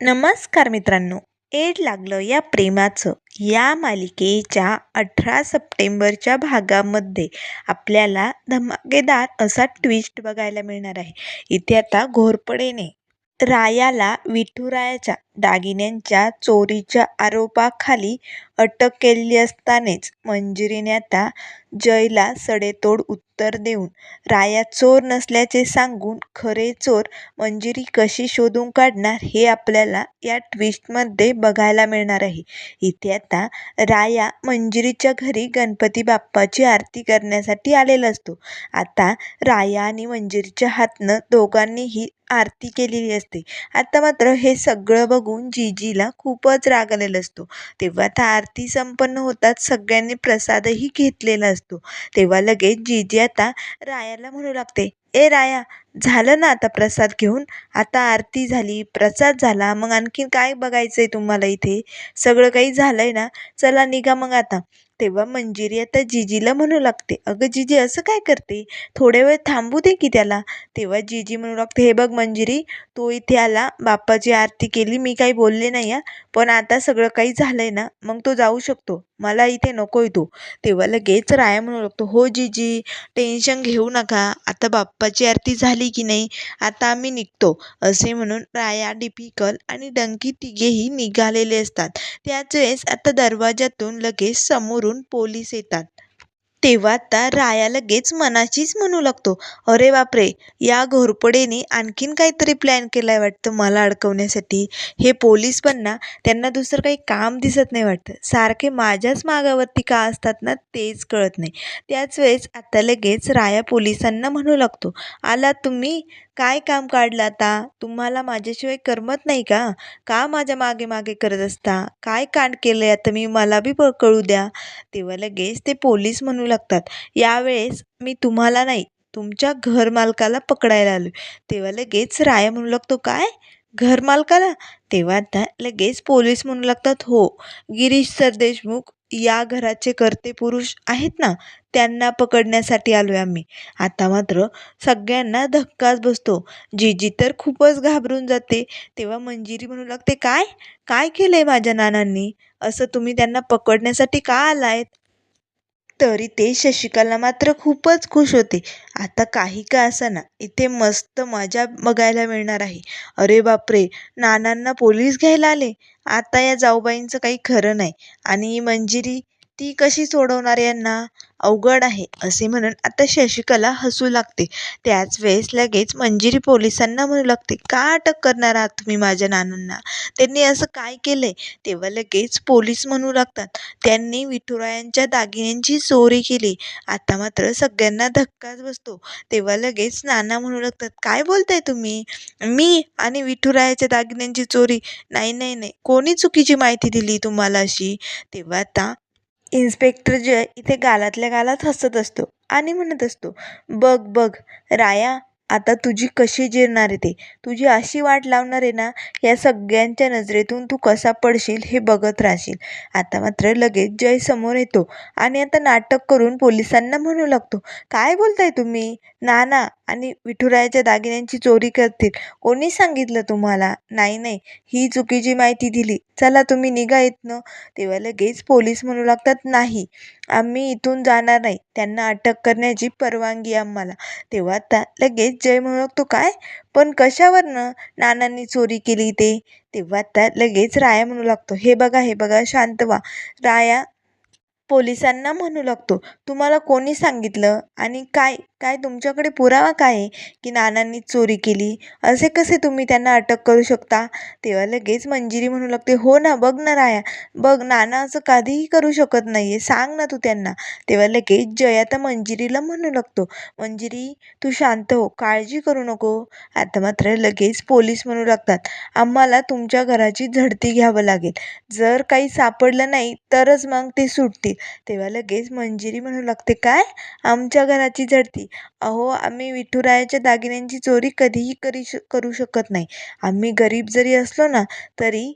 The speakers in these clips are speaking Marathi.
नमस्कार मित्रांनो. एड लागलं या प्रेमाचं. या मालिकेच्या अठरा सप्टेंबरच्या भागामध्ये आपल्याला धमाकेदार असा ट्विस्ट बघायला मिळणार आहे. इथे आता घोरपडेने रायाला विठुरायाच्या दागिन्यांच्या चोरीच्या आरोपाखाली अटक केलेली असतानाच मंजिरीने आता जयला सडेतोड उत्तर देऊन राया चोर नसल्याचे सांगून खरे चोर मंजिरी कशी शोधून काढणार हे आपल्याला या ट्विस्टमध्ये बघायला मिळणार आहे. इथे आता राया मंजिरीच्या घरी गणपती बाप्पाची आरती करण्यासाठी आलेला असतो. आता राया आणि मंजिरीच्या हातनं दोघांनीही आरती केलेली असते. आता मात्र हे सगळं बघून जीजीला खूपच राग आलेला असतो. तेव्हा त्या आरती संपन्न होताच सगळ्यांनी प्रसादही घेतलेला असतो. तेव्हा लगेच जीजी आता रायाला म्हणू लागते ए राया झालं ना आता प्रसाद घेऊन? आता आरती झाली प्रसाद झाला मग आणखीन काय बघायचं आहे तुम्हाला इथे? सगळं काही झालं आहे ना? चला निघा मग आता. तेव्हा मंजिरी आता जिजीला म्हणू लागते अगं जिजी असं काय करते? थोड्या वेळ थांबू दे की त्याला. तेव्हा जिजी म्हणू लागते हे बघ मंजिरी तो इथे आला बाप्पाची आरती केली मी काही बोलले नाही आहे पण आता सगळं काही झालं आहे ना मग तो जाऊ शकतो. मला इथे नको आहे तो. तेव्हा लगेच राया म्हणू लागतो हो जीजी टेन्शन घेऊ नका. आता बाप्पाची आरती झाली की नाही? आता आम्ही निघतो. असे म्हणून राया डिपिकल आणि डंकी तिघेही निघालेले असतात. त्याच वेळेस आता दरवाजातून लगेच समोरून पोलीस येतात. तेव्हा आता राया लगेच मनाचीच म्हणू लागतो अरे बापरे या घोरपडेने आणखीन काहीतरी प्लॅन केला आहे वाटतं मला अडकवण्यासाठी. हे पोलीस पण ना त्यांना दुसरं काही काम दिसत नाही वाटतं. सारखे माझ्याच मागावरती का असतात ना तेच कळत नाही. त्याच वेळेस आता लगेच राया पोलिसांना म्हणू लागतो आला तुम्ही? काय काम काढलं आता? तुम्हाला माझ्याशिवाय करमत नाही का? का माझ्या मागे मागे करत असता? काय कांड केलं आहे आता मी? मला बी प कळू द्या. तेव्हा लगेच ते पोलीस म्हणू लागतात. यावेळेस मी तुम्हाला नाही तुमच्या घरमालकाला पकडायला आलो तेव्हा लगेच राया म्हणू लागतो काय? घरमालकाला? तेव्हा आता लगेच पोलीस म्हणू लागतात हो गिरीश सरदेशमुख या घराचे कर्ते पुरुष आहेत ना त्यांना पकडण्यासाठी आलो आहे आम्ही. आता मात्र सगळ्यांना धक्काच बसतो. जीजी तर खूपच घाबरून जाते. तेव्हा मंजिरी म्हणू लागते काय? काय केलं आहे माझ्या नानांनी? असं तुम्ही त्यांना पकडण्यासाठी का आलायत? तरी ते शशिकला मात्र खूपच खुश होते. आता काही का ना इथे मस्त मजा बघायला मिळणार आहे. अरे बापरे नानांना पोलीस घ्यायला आले. आता या जाऊबाईंचं काही खरं नाही. आणि मंजिरी ती कशी सोडवणार यांना? अवघड आहे असे म्हणून आता शशिकला हसू लागते. त्याच वेळेस लगेच मंजिरी पोलिसांना म्हणू लागते का अटक करणार आहात तुम्ही माझ्या नानांना? त्यांनी असं काय केलंय? तेव्हा लगेच पोलीस म्हणू लागतात त्यांनी विठुरायांच्या दागिन्यांची चोरी केली. आता मात्र सगळ्यांना धक्काच बसतो. तेव्हा लगेच नाना म्हणू लागतात काय बोलताय तुम्ही? मी आणि विठुरायाच्या दागिन्यांची चोरी? नाही नाही नाही. कोणी चुकीची माहिती दिली तुम्हाला अशी? तेव्हा आता इन्स्पेक्टर जय इथे गालातल्या गालात हसत असतो आणि म्हणत असतो बघ बघ राया आता तुझी कशी जिरणार आहे ते? तुझी अशी वाट लावणार आहे ना या सगळ्यांच्या नजरेतून तू कसा पडशील हे बघत राहशील. आता मात्र लगेच जय समोर येतो आणि आता नाटक करून पोलिसांना म्हणू लागतो काय बोलताय तुम्ही? नाना आणि विठुरायाच्या दागिन्यांची चोरी करतील. कोणी सांगितलं तुम्हाला? नाही नाही. ही चुकीची माहिती दिली. चला तुम्ही निघा इथनं. तेव्हा लगेच पोलीस म्हणू लागतात नाही. आम्ही इथून जाणार नाही. त्यांना अटक करण्याची परवानगी आम्हाला. तेव्हा आता लगेच जय म्हणू लागतो काय? पण कशावरनं नानांनी चोरी केली ते? तेव्हा त्या लगेच राया म्हणू लागतो हे बघा हे बघा शांत व्हा. राया पोलिसांना म्हणू लागतो तुम्हाला कोणी सांगितलं? आणि काय काय तुमच्याकडे पुरावा काय आहे की नानांनी चोरी केली? असे कसे तुम्ही त्यांना अटक करू शकता? तेव्हा लगेच मंजिरी म्हणू लागते हो ना बघ ना राया बघ नाना असं कधीही करू शकत नाही आहे सांग ना तू त्यांना. तेव्हा लगेच जय आता मंजिरीला म्हणू लागतो मंजिरी तू शांत हो काळजी करू नको. आता मात्र लगेच पोलीस म्हणू लागतात आम्हाला तुमच्या घराची झडती घ्यावं लागेल जर काही सापडलं नाही तरच मग ते सुटतील. तेव्हा लगेच मंजिरी म्हणू लागते काय? आमच्या घराची झडती अहो आम्ही विठुरायाच्या दागिन्यांची चोरी कधीही करी श करू शकत नाही. आम्ही गरीब जरी असलो ना तरी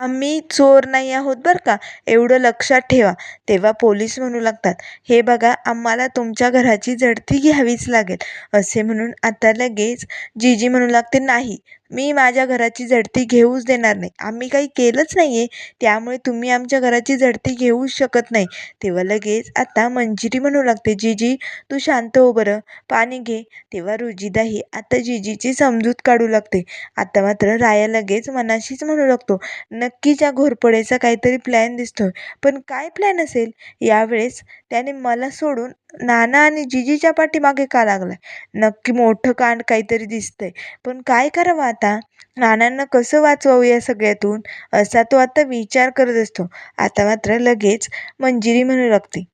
आम्ही चोर नाही आहोत बरं का? एवढं लक्षात ठेवा. तेव्हा पोलीस म्हणू लागतात हे बघा आम्हाला तुमच्या घराची झडती घ्यावीच लागेल. असे म्हणून आता लगेच जीजी म्हणू लागते नाही मी माझ्या घराची झडती घेऊच देणार नाही. आम्ही काही केलंच नाही आहे त्यामुळे तुम्ही आमच्या घराची झडती घेऊच शकत नाही. तेव्हा लगेच आता मंजिरी म्हणू लागते जीजी. तू शांत हो बरं. पाणी घे. तेव्हा रुजिदाही आता जीजीची समजूत काढू लागते. आता मात्र राया लगेच मनाशीच म्हणू लागतो नक्कीच या घोरपडेचा काहीतरी प्लॅन दिसतोय. पण काय प्लॅन असेल? यावेळेस त्याने मला सोडून नाना आणि जिजीच्या पाठीमागे का लागलाय? नक्की मोठं कांड काहीतरी दिसतंय. पण काय करावं आता? आता नानांना कसं वाचवावं या सगळ्यातून? असा तो आता विचार करत असतो. आता मात्र लगेच मंजिरी म्हणू लागते.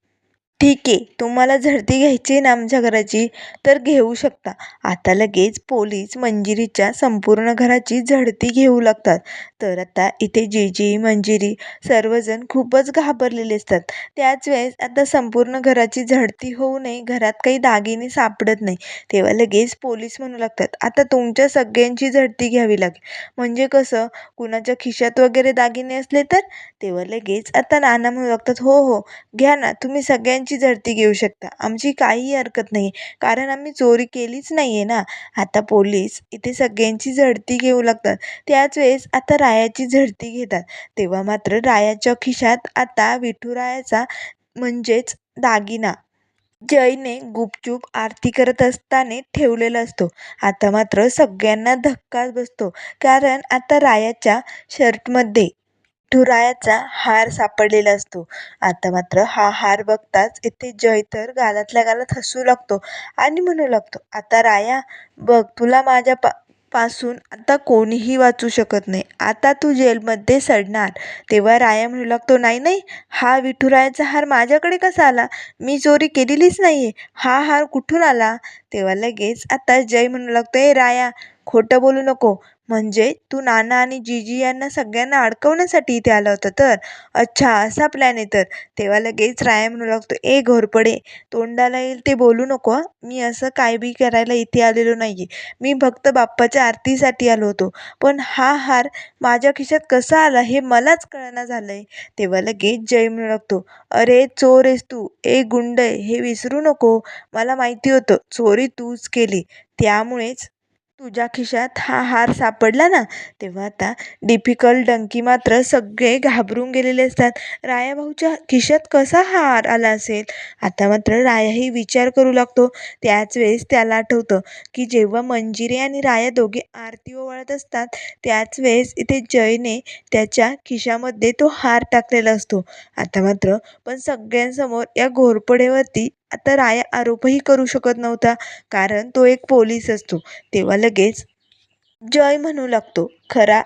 ठीक आहे तुम्हाला झडती घ्यायची आहे ना आमच्या घराची तर घेऊ शकता. आता लगेच पोलीस मंजिरीच्या संपूर्ण घराची झडती घेऊ लागतात. तर आता इथे जीजी मंजिरी सर्वजण खूपच घाबरलेले असतात. त्याच वेळेस आता संपूर्ण घराची झडती होऊ नये घरात काही दागिने सापडत नाही तेव्हा लगेच पोलीस म्हणू लागतात आता तुमच्या सगळ्यांची झडती घ्यावी लागेल. म्हणजे कसं? कुणाच्या खिशात वगैरे दागिने असले तर? तेव्हा लगेच आता नाना म्हणू लागतात हो हो घ्या ना तुम्ही सगळ्यांची झडती घेऊ शकता. आमची काहीही हरकत नाही. कारण आम्ही चोरी केलीच नाही आहे ना. आता पोलीस इथे सगळ्यांची झडती घेऊ लागतात. त्याच वेळेस आता रायाची झडती घेतात. तेव्हा मात्र रायाच्या खिशात आता विठुरायाचा म्हणजेच दागिना. जयने गुपचूप आरती करत असताना ठेवलेला असतो. आता मात्र सगळ्यांना धक्काच बसतो. कारण आता रायाच्या शर्टमध्ये विठुरायाचा हार सापडलेला असतो. आता मात्र हा हार बघताच इथे जय तर गालातल्या गालात हसू लागतो आणि म्हणू लागतो आता राया बघ तुला माझ्या पा पासून आता कोणीही वाचू शकत नाही. आता तू जेलमध्ये सडणार. तेव्हा राया म्हणू लागतो नाही नाही हा विठुरायाचा हार माझ्याकडे कसा आला? मी चोरी केलेलीच नाही आहे हा हार कुठून आला? तेव्हा लगेच आता जय म्हणू लागतो ए राया खोटं बोलू नको. म्हणजे तू नाना आणि जीजी यांना सगळ्यांना अडकवण्यासाठी इथे आला होता तर? अच्छा असा प्लॅन आहे तर. तेव्हा लगेच राया म्हणू लागतो ए घोरपडे तोंडाला येईल ते बोलू नको मी असं काय बी करायला इथे आलेलो नाही आहे मी फक्त बाप्पाच्या आरतीसाठी आलो होतो. पण हा हार माझ्या खिशात कसा आला हे मलाच कळना झालं आहे तेव्हा लगेच जय म्हणू लागतो अरे चोर आहेस तू. ए गुंड आहे. हे विसरू नको. मला माहिती होतं चोरी तूच केली. त्यामुळेच तुझ्या खिशात हा हार सापडला ना तेव्हा आता डिफिकल्ट डंकी मात्र सगळे घाबरून गेलेले असतात. राया भाऊच्या खिशात कसा हा हार आला असेल? आता मात्र रायाही विचार करू लागतो. त्याच वेळेस त्याला आठवतं की जेव्हा मंजिरी आणि राया दोघे आरती ओवाळत असतात त्याच वेळेस इथे जयने त्याच्या खिशामध्ये तो हार टाकलेला असतो. आता मात्र पण सगळ्यांसमोर या घोरपडेवरती आता राया आरोपही करू शकत नव्हता कारण तो एक पोलीस असतो. तेव्हा लगेच जय म्हणू लागतो. खरा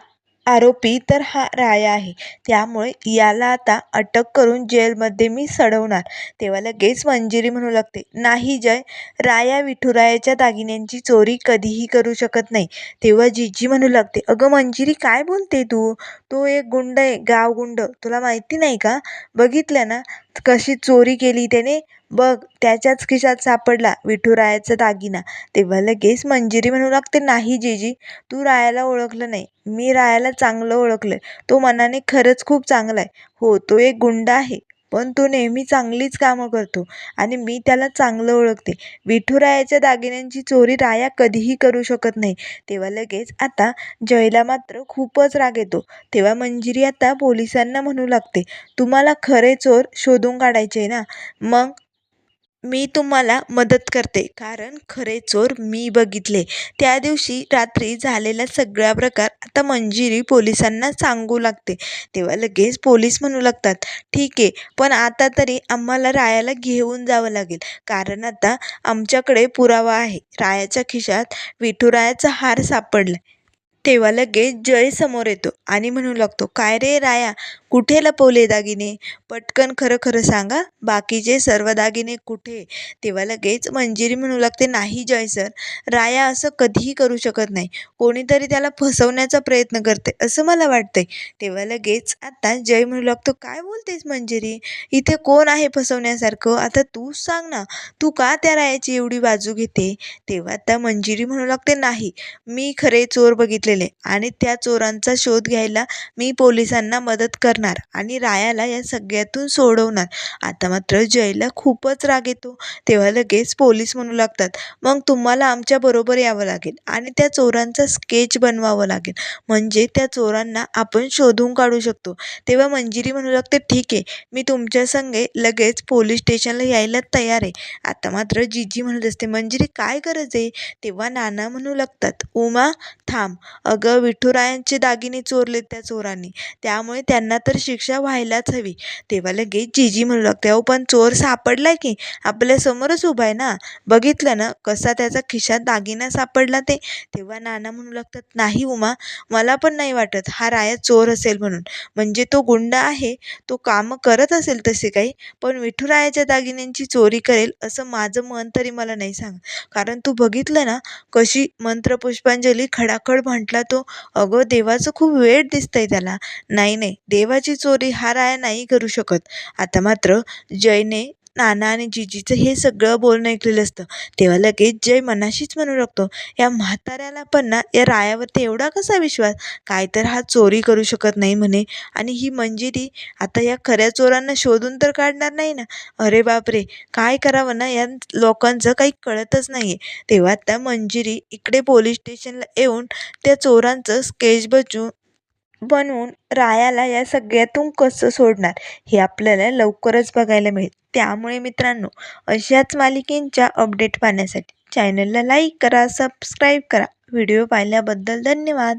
आरोपी तर हा राया आहे. त्यामुळे याला आता अटक करून जेलमध्ये मी सडवणार. तेव्हा लगेच मंजिरी म्हणू लागते. नाही जय राया विठुरायाच्या दागिन्यांची चोरी कधीही करू शकत नाही. तेव्हा जीजी म्हणू लागते अगं मंजिरी काय बोलते तू? तो एक गुंड आहे गाव गुंड तुला माहिती नाही का? बघितलं ना कशी चोरी केली त्याने? बघ त्याच्याच खिशात सापडला विठुरायाचा दागिना. तेव्हा लगेच मंजिरी म्हणू लागते नाही जीजी तू रायाला ओळखलं नाही. मी रायाला चांगलं ओळखलं. तो मनाने खरंच खूप चांगला आहे. हो तो एक गुंड आहे. पण तो नेहमी चांगलीच कामं करतो आणि मी त्याला चांगलं ओळखते. विठुरायाच्या दागिन्यांची चोरी राया कधीही करू शकत नाही. तेव्हा लगेच आता जयला मात्र खूपच राग येतो. तेव्हा मंजिरी आता पोलिसांना म्हणू लागते तुम्हाला खरे चोर शोधून काढायचे आहे ना? मग मी तुम्हाला मदत करते. कारण खरे चोर मी बघितले. त्या दिवशी रात्री झालेला सगळा प्रकार आता मंजिरी पोलिसांना सांगू लागते. तेव्हा लगेच पोलीस म्हणू लागतात ठीक आहे पण आता तरी आम्हाला रायाला घेऊन जावं लागेल. कारण आता आमच्याकडे पुरावा आहे. रायाच्या खिशात विठुरायाचा हार सापडला. तेव्हा लगेच जय समोर येतो आणि म्हणू लागतो काय रे राया कुठे लपवले दागिने? पटकन खरं खरं सांगा बाकीचे सर्व दागिने कुठे? तेव्हा लगेच मंजिरी म्हणू लागते नाही जय सर राया असं कधीही करू शकत नाही कोणीतरी त्याला फसवण्याचा प्रयत्न करते असं मला वाटतंय. तेव्हा लगेच आता जय म्हणू लागतो काय बोलतेस मंजिरी? इथे कोण आहे फसवण्यासारखं? आता तूच सांग ना तू का त्या रायाची एवढी बाजू घेते? तेव्हा आता मंजिरी म्हणू लागते नाही मी खरे चोर बघितले सांगितलेले आणि त्या चोरांचा शोध घ्यायला मी पोलिसांना मदत करणार आणि रायाला या सगळ्यातून सोडवणार. आता मात्र जयला खूपच राग येतो. तेव्हा लगेच पोलीस म्हणू लागतात मग तुम्हाला आमच्याबरोबर यावं लागेल आणि त्या चोरांचा स्केच बनवावं लागेल. म्हणजे त्या चोरांना आपण शोधून काढू शकतो. तेव्हा मंजिरी म्हणू लागते ठीक आहे मी तुमच्या संगे लगेच पोलीस स्टेशनला यायला तयार आहे. आता मात्र जीजी म्हणत असते मंजिरी काय गरज आहे? तेव्हा नाना म्हणू लागतात उमा थांब अगं विठुरायांचे दागिने चोरले त्या चोरांनी. त्यामुळे त्यांना तर शिक्षा व्हायलाच हवी. तेव्हा लगेच जीजी म्हणू लागते अहो पण चोर सापडला की? आपल्यासमोरच उभा आहे ना? बघितलं ना? कसा त्याचा खिशात दागिना सापडला ते? तेव्हा नाना म्हणू लागतात नाही उमा मला पण नाही वाटत हा राया चोर असेल म्हणून. म्हणजे तो गुंड आहे तो कामं करत असेल तसे काही पण विठुरायाच्या दागिन्यांची चोरी करेल असं माझं मन तरी मला नाही सांग कारण तू बघितलं ना कशी मंत्रपुष्पांजली खडाखड म्हटला तो अगं देवाचं खूप वेळ दिसतंय त्याला. नाही नाही देवाची चोरी हा राया नाही करू शकत. आता मात्र जयने नाना आणि जिजीचं हे सगळं बोलणं ऐकलेलं असतं. तेव्हा लगेच जय मनाशीच म्हणू लागतो या म्हाताऱ्याला पण ना या रायावरती एवढा कसा विश्वास? काय तर हा चोरी करू शकत नाही म्हणे. आणि ही मंजिरी आता या खऱ्या चोरांना शोधून तर काढणार नाही ना. अरे बापरे! काय करावं ना? या लोकांचं काही कळतच नाही आहे तेव्हा त्या मंजिरी इकडे पोलीस स्टेशनला येऊन त्या चोरांचं स्केच बचून बनवून रायाला या सगळ्यातून कसं सोडणार? हे आपल्याला लवकरच बघायला मिळेल. त्यामुळे मित्रांनो अशाच मालिकेंच्या अपडेट पाहण्यासाठी चॅनलला लाईक करा सबस्क्राईब करा. व्हिडिओ पाहिल्याबद्दल धन्यवाद.